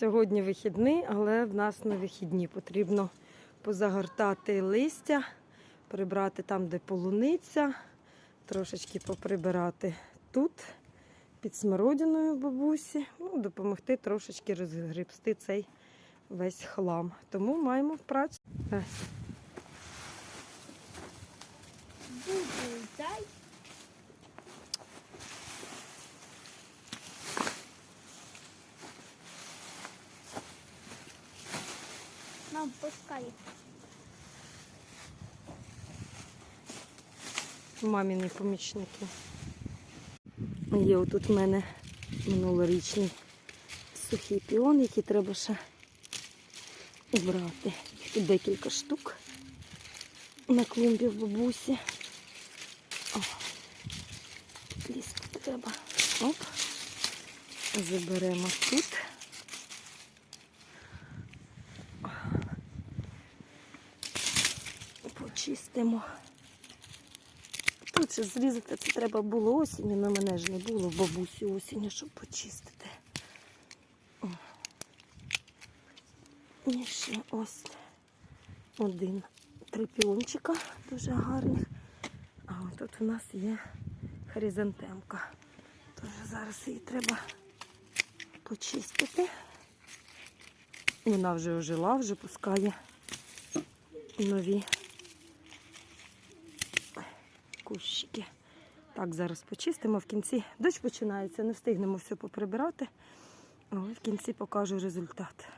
Сьогодні вихідний, але в нас на вихідні потрібно позагортати листя, прибрати там, де полуниця, трошечки поприбирати тут, під смородиною бабусі, ну, допомогти трошечки розгрібсти цей весь хлам. Тому маємо працю. Е, Дай. Мам, пускай. Маміні помічники. Є отут в мене минулорічний сухий піон, який треба ще убрати. Їх тут декілька штук на клумбі в бабусі. О, лізти треба. Оп. Заберемо тут. Почистимо. Тут ще зрізати це треба було осінню, але мене ж не було в бабусі осінню, щоб почистити. І ще ось один три піончика дуже гарних. А от тут у нас є хризантемка. Тож зараз її треба почистити. Вона вже ожила, вже пускає нові кущики. Так, зараз почистимо в кінці. Дощ починається, не встигнемо все поприбирати. Але в кінці покажу результат.